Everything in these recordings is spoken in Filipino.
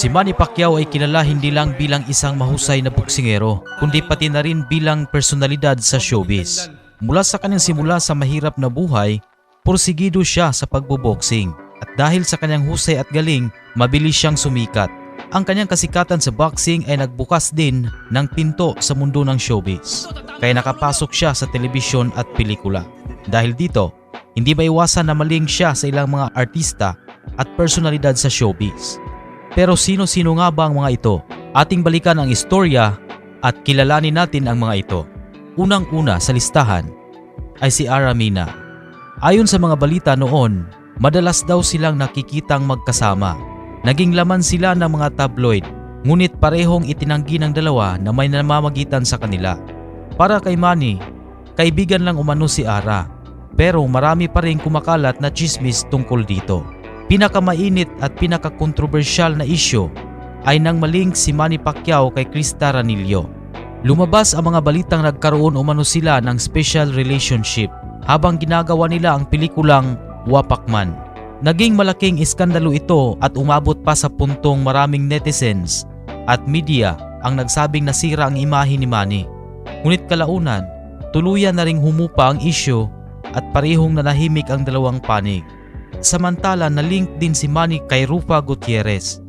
Si Manny Pacquiao ay kilala hindi lang bilang isang mahusay na boksingero, kundi pati na rin bilang personalidad sa showbiz. Mula sa kanyang simula sa mahirap na buhay, porsigido siya sa pagboboxing. At dahil sa kanyang husay at galing, mabilis siyang sumikat. Ang kanyang kasikatan sa boxing ay nagbukas din ng pinto sa mundo ng showbiz. Kaya nakapasok siya sa telebisyon at pelikula. Dahil dito, hindi maiwasan na maling siya sa ilang mga artista at personalidad sa showbiz. Pero sino-sino nga ba ang mga ito? Ating balikan ang istorya at kilalanin natin ang mga ito. Unang-una sa listahan ay si Aramina. Ayon sa mga balita noon, madalas daw silang nakikitang magkasama. Naging laman sila ng mga tabloid, ngunit parehong itinanggi ng dalawa na may namamagitan sa kanila. Para kay Manny, kaibigan lang umano si Ara. Pero marami pa rin kumakalat na chismis tungkol dito. Pinakamainit at pinakakontrobersyal na isyo ay nang malink si Manny Pacquiao kay Krista Ranillo. Lumabas ang mga balitang nagkaroon umano sila ng special relationship habang ginagawa nila ang pelikulang Wapakman. Naging malaking iskandalo ito at umabot pa sa puntong maraming netizens at media ang nagsabing nasira ang imahe ni Manny. Ngunit kalaunan, tuluyan na ring humupa ang isyo at parehong nanahimik ang dalawang panig. Samantala na-link din si Manny kay Rufa Gutierrez.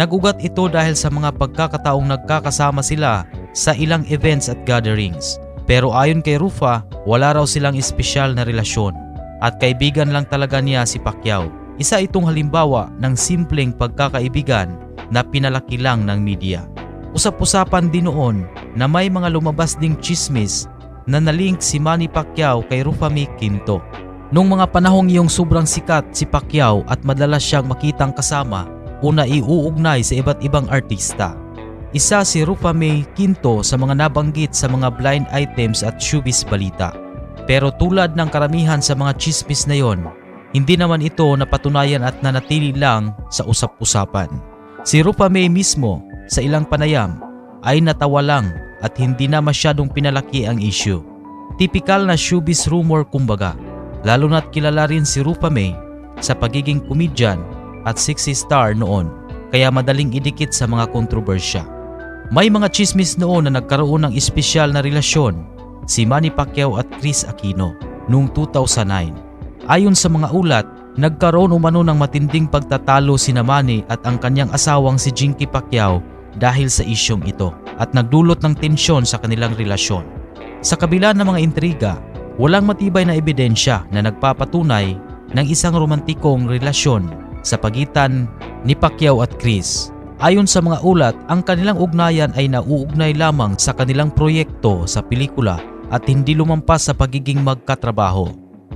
Nagugat ito dahil sa mga pagkakataong nagkakasama sila sa ilang events at gatherings. Pero ayon kay Rufa, wala raw silang espesyal na relasyon at kaibigan lang talaga niya si Pacquiao. Isa itong halimbawa ng simpleng pagkakaibigan na pinalaki lang ng media. Usap-usapan din noon na may mga lumabas ding chismis na nalink si Manny Pacquiao kay Rufami Quinto. Nung mga panahong iyong sobrang sikat si Pacquiao at madalas siyang makitang kasama o naiuugnay sa iba't ibang artista. Isa si Rufame Quinto sa mga nabanggit sa mga blind items at showbiz balita. Pero tulad ng karamihan sa mga chismis na yon, hindi naman ito napatunayan at nanatili lang sa usap-usapan. Si Rufame mismo sa ilang panayam ay natawa lang at hindi na masyadong pinalaki ang issue. Typical na showbiz rumor kumbaga, lalo na't kilala rin si Rufa May sa pagiging komedyan at sexy star noon kaya madaling idikit sa mga kontrobersya. May mga chismis noon na nagkaroon ng espesyal na relasyon si Manny Pacquiao at Chris Aquino noong 2009. Ayon sa mga ulat, nagkaroon umano ng matinding pagtatalo si Manny at ang kanyang asawang si Jinky Pacquiao dahil sa isyong ito at nagdulot ng tensyon sa kanilang relasyon. Sa kabila ng mga intriga, walang matibay na ebidensya na nagpapatunay ng isang romantikong relasyon sa pagitan ni Pacquiao at Chris. Ayon sa mga ulat, ang kanilang ugnayan ay nauugnay lamang sa kanilang proyekto sa pelikula at hindi lumampas sa pagiging magkatrabaho.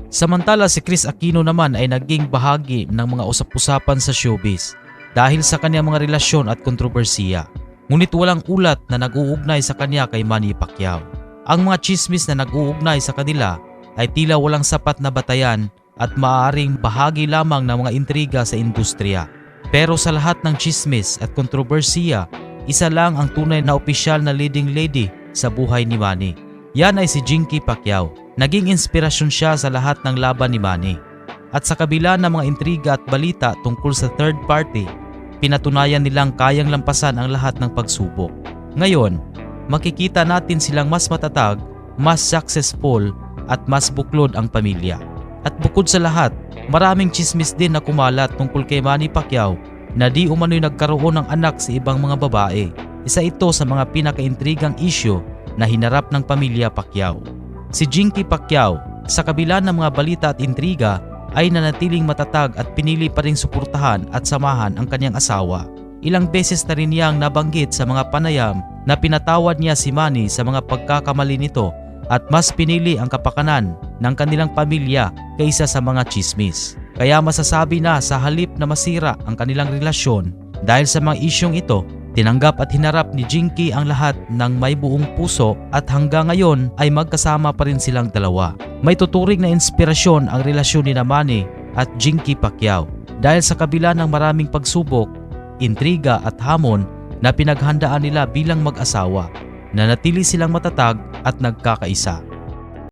Samantala si Chris Aquino naman ay naging bahagi ng mga usap-usapan sa showbiz dahil sa kanyang mga relasyon at kontrobersiya. Ngunit walang ulat na nag-uugnay sa kanya kay Manny Pacquiao. Ang mga chismis na nag-uugnay sa kanila ay tila walang sapat na batayan at maaaring bahagi lamang ng mga intriga sa industriya. Pero sa lahat ng chismis at kontrobersiya, isa lang ang tunay na opisyal na leading lady sa buhay ni Manny. Yan ay si Jinky Pacquiao. Naging inspirasyon siya sa lahat ng laban ni Manny. At sa kabila ng mga intriga at balita tungkol sa third party, pinatunayan nilang kayang lampasan ang lahat ng pagsubok. Ngayon, makikita natin silang mas matatag, mas successful at mas buklod ang pamilya. At bukod sa lahat, maraming chismis din na kumalat tungkol kay Manny Pacquiao na di umano'y nagkaroon ng anak sa ibang mga babae. Isa ito sa mga pinakaintrigang issue na hinarap ng pamilya Pacquiao. Si Jinky Pacquiao, sa kabila ng mga balita at intriga, ay nanatiling matatag at pinili pa ring suportahan at samahan ang kanyang asawa. Ilang beses na rin niyang nabanggit sa mga panayam na pinatawad niya si Manny sa mga pagkakamali nito at mas pinili ang kapakanan ng kanilang pamilya kaysa sa mga chismis. Kaya masasabi na sa halip na masira ang kanilang relasyon dahil sa mga isyong ito, tinanggap at hinarap ni Jinky ang lahat ng may buong puso at hanggang ngayon ay magkasama pa rin silang dalawa. May tuturing na inspirasyon ang relasyon ni Manny at Jinky Pacquiao dahil sa kabila ng maraming pagsubok, intriga at hamon na pinaghandaan nila bilang mag-asawa, nanatili silang matatag at nagkakaisa.